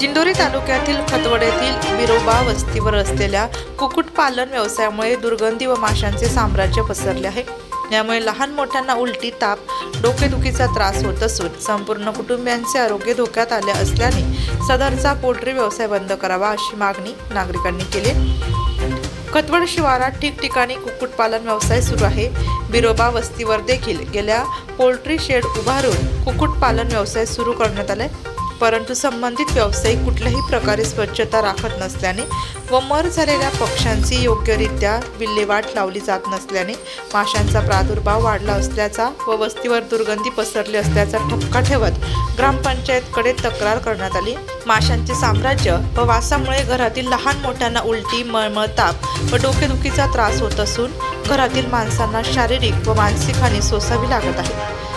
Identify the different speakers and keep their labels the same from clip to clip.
Speaker 1: दिंडोरी तालुक्यातील खतवड्यातील बिरोबा वस्तीवर असलेल्या कुक्कुटपालन व्यवसायामुळे दुर्गंधी व माशांचे साम्राज्य पसरले आहे. यामुळे लहान मोठ्यांना उलटी ताप डोकेदुखीचा त्रास होत असून संपूर्ण कुटुंबियांचे आरोग्य धोक्यात आले असल्याने सदरचा पोल्ट्री व्यवसाय बंद करावा अशी मागणी नागरिकांनी केली खतवड शिवारात ठिकठिकाणी कुक्कुटपालन व्यवसाय सुरू आहे. बिरोबा वस्तीवर देखील गेल्या पोल्ट्री शेड उभारून कुक्कुटपालन व्यवसाय सुरू करण्यात आलाय. परंतु संबंधित व्यावसायिक कुठल्याही प्रकारे स्वच्छता राखत नसल्याने व मर झालेल्या पक्ष्यांची योग्यरित्या विल्हेवाट लावली जात नसल्याने माशांचा प्रादुर्भाव वाढला असल्याचा व वस्तीवर दुर्गंधी पसरली असल्याचा ठपका ठेवत ग्रामपंचायतकडे तक्रार करण्यात आली. माशांचे साम्राज्य व वासामुळे घरातील लहान मोठ्यांना उलटी मळमळताप व डोकेदुखीचा त्रास होत असून घरातील माणसांना शारीरिक व मानसिक हानी सोसावी लागत आहे.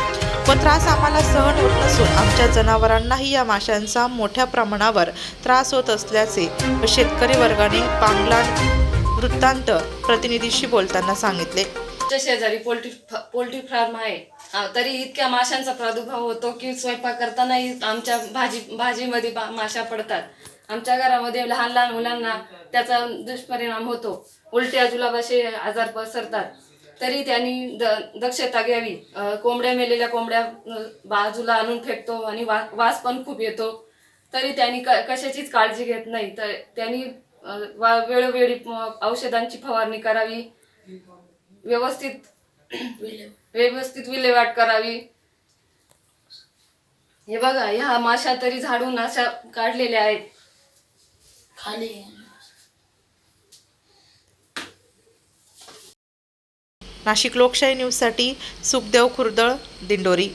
Speaker 1: पण त्रास आम्हाला सहन होत नसून आमच्या जनावरांनाही या माशांचा मोठ्या प्रमाणावर त्रास होत असल्याचे शेतकरी वर्गाने पांगला वृत्तांत प्रतिनिधीशी बोलताना सांगितले.
Speaker 2: शेजारी पोल्ट्री पोल्ट्री फार्म आहे. तरी इतक्या माशांचा प्रादुर्भाव होतो की स्वयंपाक करतानाही आमच्या भाजी भाजीमध्ये बा- माशा पडतात. आमच्या घरामध्ये लहान लहान मुलांना त्याचा दुष्परिणाम होतो. उलट्या जुलाबाचे आजार पसरतात. तरी त्यांनी द दक्षता घ्यावी. कोंबड्या मेलेल्या कोंबड्या बाजूला आणून फेकतो आणि वा वास पण खूप येतो. तरी त्यांनी क कशाचीच काळजी घेत नाही. तर त्यांनी वा वेळोवेळी औषधांची फवारणी करावी. व्यवस्थित व्यवस्थित विल्हेवाट करावी. हे बघा ह्या माशा तरी झाडून अशा काढलेल्या आहेत.
Speaker 3: खाली
Speaker 1: नाशिक लोकशाही न्यूजसाठी सुखदेव खुर्दळ दिंडोरी.